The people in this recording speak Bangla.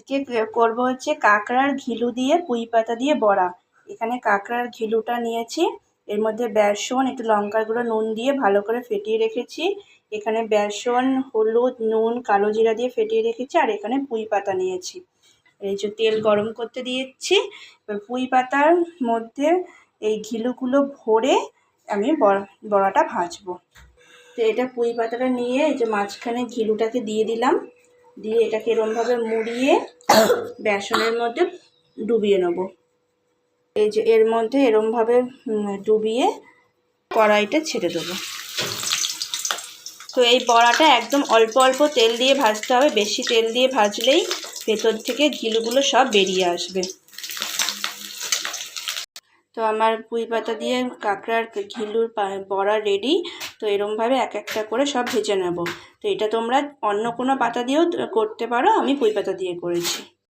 আজকে করব হচ্ছে কাঁকড়ার ঘিলু দিয়ে পুঁই পাতা দিয়ে বড়া। এখানে কাঁকড়ার ঘিলুটা নিয়েছি। এর মধ্যে বেসন, একটু লঙ্কার গুঁড়ো, নুন দিয়ে ভালো করে ফেটিয়ে রেখেছি। এখানে বেসন, হলুদ, নুন, কালো জিরা দিয়ে ফেটিয়ে রেখেছি আর এখানে পুঁই পাতা নিয়েছি। এই যে তেল গরম করতে দিয়েছি। এবার পুঁই পাতার মধ্যে এই ঘিলুগুলো ভরে আমি বড়াটা ভাজবো। তো এটা পুঁই পাতাটা নিয়ে এই যে মাঝখানে ঘিলুটাকে দিয়ে দিলাম। দিয়ে এটাকে এরমভাবে মুড়িয়ে বেসনের মধ্যে ডুবিয়ে নেব। এই যে এর মধ্যে এরমভাবে ডুবিয়ে কড়াইটা ছেড়ে দেবো। তো এই বড়াটা একদম অল্প অল্প তেল দিয়ে ভাজতে হবে। বেশি তেল দিয়ে ভাজলেই ভেতর থেকে ঘিলুগুলো সব বেরিয়ে আসবে। তো আমার পুঁই পাতা দিয়ে কাঁকড়ার ঘিলুর বড়া রেডি তো এরমভাবে এক একটা করে সব ভেজে নেব। তো এটা তোমরা অন্য কোনো পাতা দিয়েও করতে পারো, আমি পুঁই পাতা দিয়ে করেছি।